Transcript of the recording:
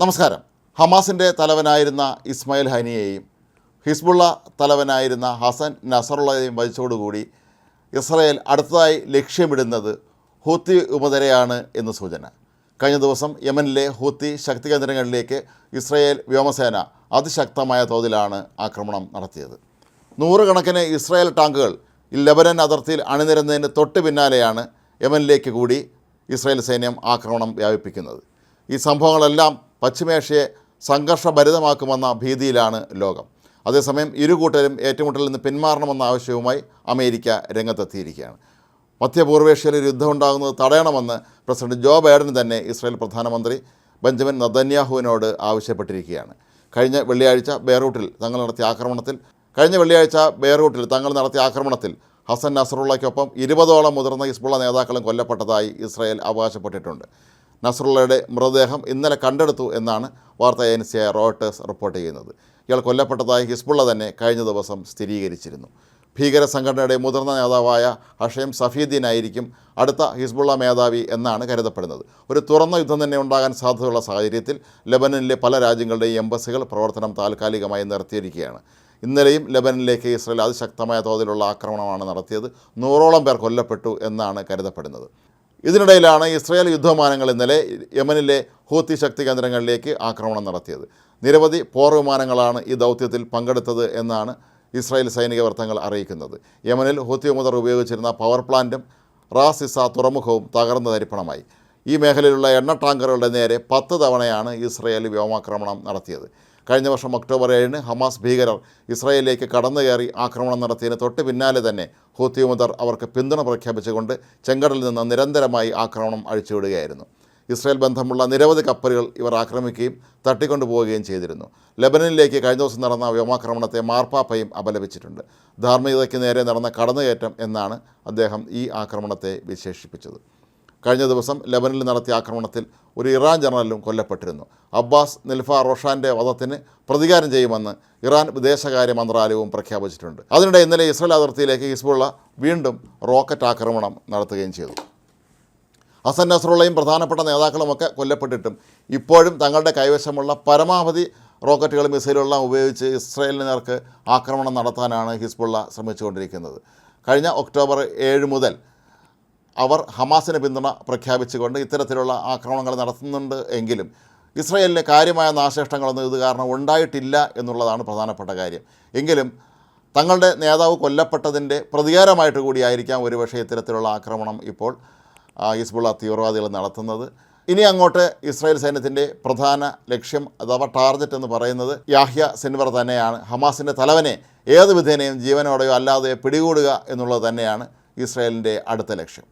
നമസ്കാരം. ഹമാസിന്റെ തലവനായിരുന്ന ഇസ്മായിൽ ഹനിയെയും ഹിസ്ബുള്ള തലവനായിരുന്ന ഹസൻ നസറുള്ളയെയും വധിച്ചതോടുകൂടി ഇസ്രയേൽ അടുത്തതായി ലക്ഷ്യമിടുന്നത് ഹൂത്തി ഉപതരയാണ് എന്ന് സൂചന. കഴിഞ്ഞ ദിവസം യമനിലെ ഹൂത്തി ശക്തി കേന്ദ്രങ്ങളിലേക്ക് ഇസ്രയേൽ വ്യോമസേന അതിശക്തമായ തോതിലാണ് ആക്രമണം നടത്തിയത്. നൂറുകണക്കിന് ഇസ്രായേൽ ടാങ്കുകൾ ലെബനൻ അതിർത്തിയിൽ അണിനിരന്നതിന് തൊട്ട് പിന്നാലെയാണ് യമനിലേക്ക് കൂടി ഇസ്രായേൽ സൈന്യം ആക്രമണം വ്യാപിപ്പിക്കുന്നത്. ഈ സംഭവങ്ങളെല്ലാം പശ്ചിമേഷ്യയെ സംഘർഷഭരിതമാക്കുമെന്ന ഭീതിയിലാണ് ലോകം. അതേസമയം ഇരു കൂട്ടരും ഏറ്റുമുട്ടലിൽ നിന്ന് പിന്മാറണമെന്ന ആവശ്യവുമായി അമേരിക്ക രംഗത്തെത്തിയിരിക്കുകയാണ്. മധ്യപൂർവേഷ്യയിൽ ഒരു യുദ്ധം ഉണ്ടാകുന്നത് തടയണമെന്ന് പ്രസിഡന്റ് ജോ ബൈഡൻ തന്നെ ഇസ്രായേൽ പ്രധാനമന്ത്രി ബെഞ്ചമിൻ നദന്യാഹുവിനോട് ആവശ്യപ്പെട്ടിരിക്കുകയാണ്. കഴിഞ്ഞ വെള്ളിയാഴ്ച ബെയ്റൂട്ടിൽ തങ്ങൾ നടത്തിയ ആക്രമണത്തിൽ കഴിഞ്ഞ വെള്ളിയാഴ്ച ബെയ്റൂട്ടിൽ തങ്ങൾ നടത്തിയ ആക്രമണത്തിൽ ഹസൻ നസറുള്ളയ്ക്കൊപ്പം ഇരുപതോളം മുതിർന്ന ഹിസ്ബുള്ള നേതാക്കളും കൊല്ലപ്പെട്ടതായി ഇസ്രായേൽ അവകാശപ്പെട്ടിട്ടുണ്ട്. നസറുള്ളയുടെ മൃതദേഹം ഇന്നലെ കണ്ടെടുത്തു എന്നാണ് വാർത്താ ഏജൻസിയായ റോയിട്ടേഴ്സ് റിപ്പോർട്ട് ചെയ്യുന്നത്. ഇയാൾ കൊല്ലപ്പെട്ടതായി ഹിസ്ബുള്ള തന്നെ കഴിഞ്ഞ ദിവസം സ്ഥിരീകരിച്ചിരുന്നു. ഭീകര സംഘടനയുടെ മുതിർന്ന നേതാവായ ഹഷേം സഫീദ്ദീനായിരിക്കും അടുത്ത ഹിസ്ബുള്ള മേധാവി എന്നാണ് കരുതപ്പെടുന്നത്. ഒരു തുറന്ന യുദ്ധം തന്നെ ഉണ്ടാകാൻ സാധ്യതയുള്ള സാഹചര്യത്തിൽ ലബനനിലെ പല രാജ്യങ്ങളുടെയും എംബസികൾ പ്രവർത്തനം താൽക്കാലികമായി നിർത്തിയിരിക്കുകയാണ്. ഇന്നലെയും ലബനനിലേക്ക് ഇസ്രയേൽ അതിശക്തമായ തോതിലുള്ള ആക്രമണമാണ് നടത്തിയത്. നൂറോളം പേർ കൊല്ലപ്പെട്ടു എന്നാണ് കരുതപ്പെടുന്നത്. ഇതിനിടയിലാണ് ഇസ്രായേൽ യുദ്ധവിമാനങ്ങൾ ഇന്നലെ യമനിലെ ഹൂത്തി ശക്തി കേന്ദ്രങ്ങളിലേക്ക് ആക്രമണം നടത്തിയത്. നിരവധി പോർ വിമാനങ്ങളാണ് ഈ ദൗത്യത്തിൽ പങ്കെടുത്തത് എന്നാണ് ഇസ്രായേൽ സൈനിക വൃത്തങ്ങൾ അറിയിക്കുന്നത്. യമനിൽ ഹൂത്തി മുതർ ഉപയോഗിച്ചിരുന്ന പവർ പ്ലാന്റും റാസിസ തുറമുഖവും തകർന്ന തരിപ്പണമായി. ഈ മേഖലയിലുള്ള എണ്ണ ടാങ്കറുകളുടെ നേരെ പത്ത് തവണയാണ് ഇസ്രായേൽ വ്യോമാക്രമണം നടത്തിയത്. കഴിഞ്ഞ വർഷം ഒക്ടോബർ ഏഴിന് ഹമാസ് ഭീകരർ ഇസ്രായേലിലേക്ക് കടന്നു കയറി ആക്രമണം നടത്തിയതിന് തൊട്ട് പിന്നാലെ തന്നെ ഹൂത്തി മുതർ അവർക്ക് പിന്തുണ പ്രഖ്യാപിച്ചുകൊണ്ട് ചെങ്കടലിൽ നിന്ന് നിരന്തരമായി ആക്രമണം അഴിച്ചുവിടുകയായിരുന്നു. ഇസ്രായേൽ ബന്ധമുള്ള നിരവധി കപ്പലുകൾ ഇവർ ആക്രമിക്കുകയും തട്ടിക്കൊണ്ടുപോവുകയും ചെയ്തിരുന്നു. ലബനനിലേക്ക് കഴിഞ്ഞ ദിവസം നടന്ന വ്യോമാക്രമണത്തെ മാർപ്പാപ്പയും അപലപിച്ചിട്ടുണ്ട്. ധാർമ്മികതയ്ക്ക് നേരെ നടന്ന കടന്നുകയറ്റം എന്നാണ് അദ്ദേഹം ഈ ആക്രമണത്തെ വിശേഷിപ്പിച്ചത്. കഴിഞ്ഞ ദിവസം ലെബനിൽ നടത്തിയ ആക്രമണത്തിൽ ഒരു ഇറാൻ ജനറലും കൊല്ലപ്പെട്ടിരുന്നു. അബ്ബാസ് നിൽഫ റോഷാന്റെ വധത്തിന് പ്രതികാരം ചെയ്യുമെന്ന് ഇറാൻ വിദേശകാര്യ മന്ത്രാലയവും പ്രഖ്യാപിച്ചിട്ടുണ്ട്. അതിനിടെ ഇന്നലെ ഇസ്രായേൽ അതിർത്തിയിലേക്ക് ഹിസ്ബുള്ള വീണ്ടും റോക്കറ്റ് ആക്രമണം നടത്തുകയും ചെയ്തു. ഹസൻ നസറുള്ളയും പ്രധാനപ്പെട്ട നേതാക്കളുമൊക്കെ കൊല്ലപ്പെട്ടിട്ടും ഇപ്പോഴും തങ്ങളുടെ കൈവശമുള്ള പരമാവധി റോക്കറ്റുകളും മിസൈലുകളെല്ലാം ഉപയോഗിച്ച് ഇസ്രയേലിന് നേർക്ക് ആക്രമണം നടത്താനാണ് ഹിസ്ബുള്ള ശ്രമിച്ചുകൊണ്ടിരിക്കുന്നത്. കഴിഞ്ഞ ഒക്ടോബർ ഏഴ് മുതൽ അവർ ഹമാസിന് പിന്തുണ പ്രഖ്യാപിച്ചുകൊണ്ട് ഇത്തരത്തിലുള്ള ആക്രമണങ്ങൾ നടത്തുന്നുണ്ട് എങ്കിലും ഇസ്രയേലിന് കാര്യമായ നാശനഷ്ടങ്ങളൊന്നും ഇത് കാരണം ഉണ്ടായിട്ടില്ല എന്നുള്ളതാണ് പ്രധാനപ്പെട്ട കാര്യം. എങ്കിലും തങ്ങളുടെ നേതാവ് കൊല്ലപ്പെട്ടതിന്റെ പ്രതികാരമായിട്ട് കൂടിയായിരിക്കാം ഒരുപക്ഷെ ഇത്തരത്തിലുള്ള ആക്രമണം ഇപ്പോൾ ഹിസ്ബുള്ള തീവ്രവാദികൾ നടത്തുന്നത്. ഇനി അങ്ങോട്ട് ഇസ്രായേൽ സൈന്യത്തിന്റെ പ്രധാന ലക്ഷ്യം അഥവാ ടാർഗറ്റ് എന്ന് പറയുന്നത് യാഹ്യ സിൻവർ തന്നെയാണ്. ഹമാസിന്റെ തലവനെ ഏത് വിധേനയും ജീവനോടെയോ അല്ലാതെ പിടികൂടുക എന്നുള്ളത് തന്നെയാണ് ഇസ്രായേലിന്റെ അടുത്ത ലക്ഷ്യം.